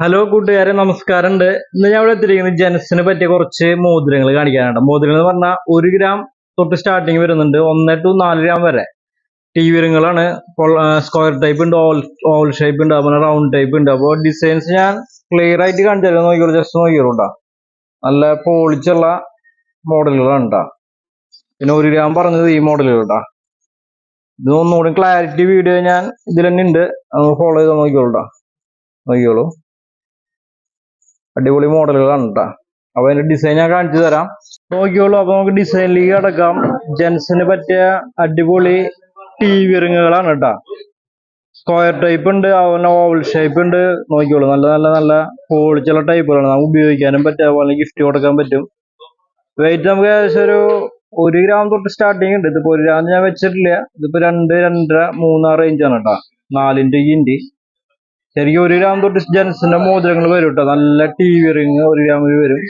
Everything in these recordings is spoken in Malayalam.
ഹലോ കൂട്ടുകാരെ നമസ്കാരം ഉണ്ട് ഇന്ന് ഞാൻ ഇവിടെ എത്തിയിരിക്കുന്നത് ജനസിനെ പറ്റിയ കുറച്ച് മോതിരങ്ങൾ കാണിക്കാനുണ്ട് മോതിരങ്ങൾ എന്ന് പറഞ്ഞാൽ ഒരു ഗ്രാം തൊട്ട് സ്റ്റാർട്ടിങ് വരുന്നുണ്ട് ഒന്ന് ടു നാല് ഗ്രാം വരെ. ടി വിരങ്ങളാണ്. സ്ക്വയർ ടൈപ്പ് ഉണ്ട് ഓൾ ഓൾ ഷേപ്പ് ഉണ്ട് അതുപോലെ റൗണ്ട് ടൈപ്പ് ഉണ്ട്. അപ്പോൾ ഡിസൈൻസ് ഞാൻ ക്ലിയർ ആയിട്ട് കാണിച്ചു തരാം. നോക്കിയോളൂ ജസ്റ്റ് നോക്കിയോളൂ കേട്ടോ നല്ല പോളിച്ചുള്ള മോഡലുകളാണ് കേട്ടോ പിന്നെ ഒരു ഗ്രാം പറഞ്ഞത് ഈ മോഡലുകൾ കേട്ടോ ഇത് ഒന്നുകൂടി ക്ലാരിറ്റി വീഡിയോ ഞാൻ ഇതിൽ തന്നെ ഉണ്ട്. ഫോളോ ചെയ്ത് നോക്കിയോളൂ നോക്കിയോളൂ അടിപൊളി മോഡലുകളാണ് കേട്ടോ അപ്പൊ അതിന്റെ ഡിസൈൻ ഞാൻ കാണിച്ചു തരാം. നോക്കിയോളൂ അപ്പൊ നമുക്ക് ഡിസൈനിലേക്ക് കിടക്കാം ജെൻസിന് പറ്റിയ അടിപൊളി ടി വി റിങ്ങുകളാണ് കേട്ടോ സ്ക്വയർ ടൈപ്പ് ഉണ്ട് അതുപോലെ ഓവൽ ഷേപ്പ് ഉണ്ട്. നോക്കിയോളൂ നല്ല നല്ല നല്ല പോളിച്ചുള്ള ടൈപ്പുകളാണ് നമുക്ക് ഉപയോഗിക്കാനും പറ്റും അതുപോലെ ഗിഫ്റ്റ് കൊടുക്കാൻ പറ്റും. വെയിറ്റ് നമുക്ക് ഏകദേശം ഒരു ഒരു ഗ്രാം തൊട്ട് സ്റ്റാർട്ടിങ് ഉണ്ട്. ഇതിപ്പോ ഒരു ഗ്രാം ഞാൻ വെച്ചിട്ടില്ല. ഇതിപ്പോ രണ്ട് രണ്ടര മൂന്നാറ് റേഞ്ചാണ് കേട്ടോ നാലിന്റെ ഇഞ്ച് ശരിക്കും ഒരു ഗ്രാം തൊട്ട് ജെൻസിന്റെ മോതിരങ്ങൾ വരും കേട്ടോ നല്ല ടി വി റിങ് ഒരു ഗ്രാമിൽ വരും.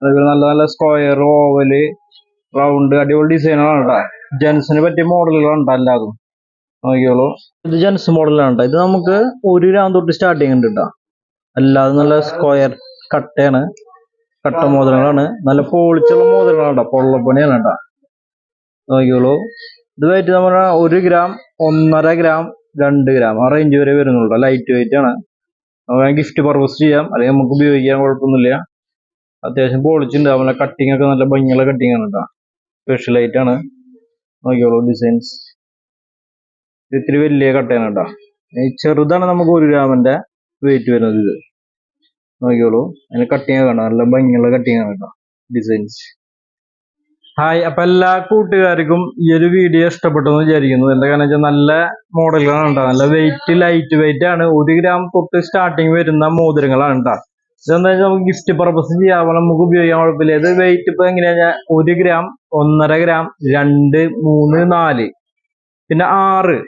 അതേപോലെ നല്ല നല്ല സ്ക്വയർ ഓവൽ റൗണ്ട് അടിപൊളി ഡിസൈനുകളാണ് കേട്ടോ ജെൻസിന് പറ്റിയ മോഡലുകളാണ് കേട്ടോ എല്ലാതും. നോക്കിയോളൂ ഇത് ജെൻസ് മോഡലാണ് കേട്ടോ ഇത് നമുക്ക് ഒരു ഗ്രാം തൊട്ട് സ്റ്റാർട്ടിങ് ഉണ്ട് കേട്ടോ അല്ലാതെ നല്ല സ്ക്വയർ കട്ടയാണ്. കട്ട മോതിരങ്ങളാണ്. നല്ല പോളിച്ചുള്ള മോതിരങ്ങളാണ് കേട്ടോ പൊള്ളപ്പണിയാണ് കേട്ടോ നോക്കിയോളൂ ഇത് വെയിറ്റ് നമ്മുടെ ഒരു ഗ്രാം ഒന്നര ഗ്രാം രണ്ട് ഗ്രാം ആ റേഞ്ച് വരെ വരുന്നുള്ളൂ ലൈറ്റ് വെയിറ്റ് ആണ്. നമുക്ക് ഗിഫ്റ്റ് പർപ്പസ് ചെയ്യാം. അല്ലെങ്കിൽ നമുക്ക് ഉപയോഗിക്കാൻ കുഴപ്പമൊന്നുമില്ല. അത്യാവശ്യം പൊളിച്ചുണ്ടാവും നല്ല കട്ടിങ് ഒക്കെ നല്ല ഭംഗിയുള്ള കട്ടിങ് ആണ് കേട്ടോ. സ്പെഷ്യൽ ലൈറ്റ് ആണ്. നോക്കിയോളൂ ഡിസൈൻസ് ഇത്തിരി വലിയ കട്ടയാണ് കേട്ടോ. ചെറുതാണ് നമുക്ക് ഒരു ഗ്രാമിന്റെ വെയിറ്റ് വരുന്നത് ഇത്. നോക്കിയോളൂ അതിന് കട്ടിങ് കണ്ടോ? നല്ല ഭംഗിയുള്ള കട്ടിങ് ആണ് കേട്ടോ. ഡിസൈൻസ് ഹായ് അപ്പൊ എല്ലാ കൂട്ടുകാർക്കും ഈ ഒരു വീഡിയോ ഇഷ്ടപ്പെട്ടു എന്ന് വിചാരിക്കുന്നു. എന്താ കാരണം വെച്ചാൽ നല്ല മോഡലുകളാണ് കേട്ടോ. നല്ല വെയിറ്റ് ലൈറ്റ് വെയിറ്റ് ആണ്. ഒരു ഗ്രാം തൊട്ട് സ്റ്റാർട്ടിങ് വരുന്ന മോതിരങ്ങളാണ് കേട്ടോ. ഇതെന്താ വെച്ചാൽ നമുക്ക് ഗിഫ്റ്റ് പർപ്പസ് ചെയ്യാൻ നമുക്ക് ഉപയോഗിക്കാൻ കുഴപ്പമില്ല. ഇത് വെയിറ്റ് ഇപ്പൊ എങ്ങനെയാ ഒരു ഗ്രാം ഒന്നര ഗ്രാം രണ്ട് മൂന്ന് നാല്. പിന്നെ ആറ്.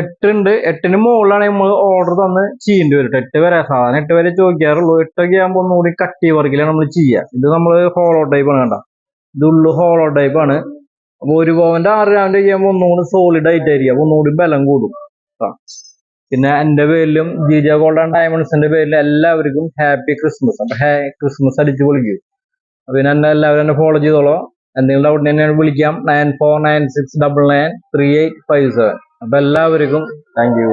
എട്ട് ഉണ്ട്. എട്ടിന് മുകളിലാണ് നമ്മൾ ഓർഡർ തന്ന് ചെയ്യേണ്ടി വരും ട്ടോ. എട്ട് വരെ. സാധാരണ എട്ട് വരെ ചോദിക്കാറുള്ളൂ. എട്ടൊക്കെ ആകുമ്പോൾ ഒന്നുകൂടി കട്ടി വർക്കിലാണ് നമ്മൾ ചെയ്യുക ഇത് നമ്മൾ ഫോളോ ടൈപ്പ് ആണ് കണ്ട ഇത് ഉള്ളു ഹോളോ ടൈപ്പ് ആണ്. അപ്പൊ ഒരു പവന്റെ ആറ് ഗ്രാമിന്റെ ചെയ്യുമ്പോൾ ഒന്നുകൂടി സോളിഡ് ആയിട്ട് ആയിരിക്കും. അപ്പൊ ഒന്നുകൂടി ബലം കൂടും. പിന്നെ എന്റെ പേരിലും ജിജ ഗോൾഡ് ആൻഡ് ഡയമണ്ട്സിന്റെ പേരിൽ എല്ലാവർക്കും ഹാപ്പി ക്രിസ്മസ് അപ്പൊ ക്രിസ്മസ് അടിച്ചു പൊളിക്കും. പിന്നെ എന്നെ എല്ലാവരും എന്നെ ഫോളോ ചെയ്തോളോ. എന്തെങ്കിലും ഡൗട്ട് എന്നെ വിളിക്കാം. Nine four nine six double nine three eight five seven അപ്പൊ എല്ലാവർക്കും താങ്ക് യു